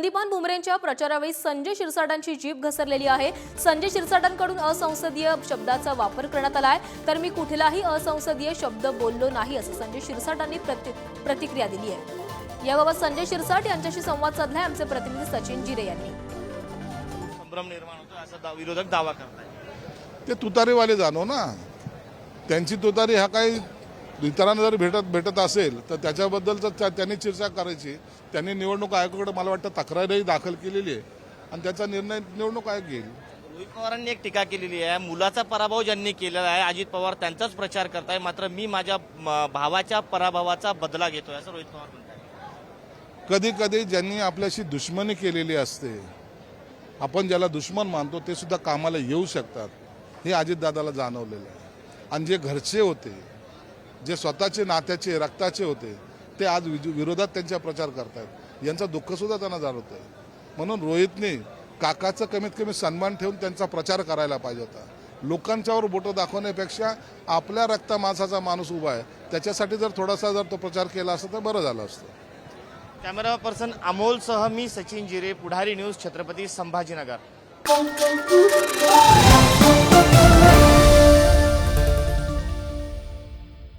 संदीपान भुमरेंच्या प्रचारावेळी संजय शिरसाटांची जीभ घसरलेली आहे. संजय शिरसाटांकडून असंसदीय शब्दाचा वापर करण्यात आलाय तर मी कुठलाही असंसदीय शब्द बोललो नाही असं संजय शिरसाटांनी प्रति प्रतिक्रिया दिली आहे. याबाबत संजय शिरसाट यांच्याशी संवाद साधलाय. आमचे प्रतिनिधी सचिन जिरे यांनी. संभ्रम निर्माण होतो असा दा- विरोधक दावा करताय ते तुतारीवाले जाणो ना. त्यांची तुतारी हा काही इतरांना जर भेटत भेटत असेल तर त्याच्याबद्दल तर त्या- त्यांनी चर्चा करायची त्यांनी निवडणूक आयोगाकडे मला वाटतं तक्रारही दाखल केलेली आहे. आणि त्याचा निर्णय निवडणूक आयोग घेईल. रोहित पवारांनी एक टीका केलेली आहे. मुलाचा पराभव ज्यांनी केलेला आहे अजित पवार त्यांचाच प्रचार करताय. मात्र मी माझ्या भावाच्या पराभवाचा बदला घेतोय असं रोहित पवार म्हणतात कधी कधी ज्यांनी आपल्याशी दुश्मनी केलेली असते आपण ज्याला दुश्मन मानतो ते सुद्धा कामाला येऊ शकतात. हे अजितदादाला जाणवलेलं आहे. आणि जे घरचे होते जे स्वतःचे नात्याचे रक्ताचे होते ते आज विरोधात त्यांचा प्रचार करतायत. यांचा दुःखसुद्धा त्यांना जाणवत आहे म्हणून रोहितने काकाचं कमीत कमी सन्मान ठेवून त्यांचा प्रचार करायला पाहिजे होता. लोकांच्यावर बोटं दाखवण्यापेक्षा आपल्या रक्ता माणसाचा माणूस उभा आहे. त्याच्यासाठी जर थोडासा जर तो प्रचार केला असता तर बरं झालं असतं. कॅमेरा पर्सन अमोलसह मी सचिन जिरे पुढारी न्यूज छत्रपती संभाजीनगर.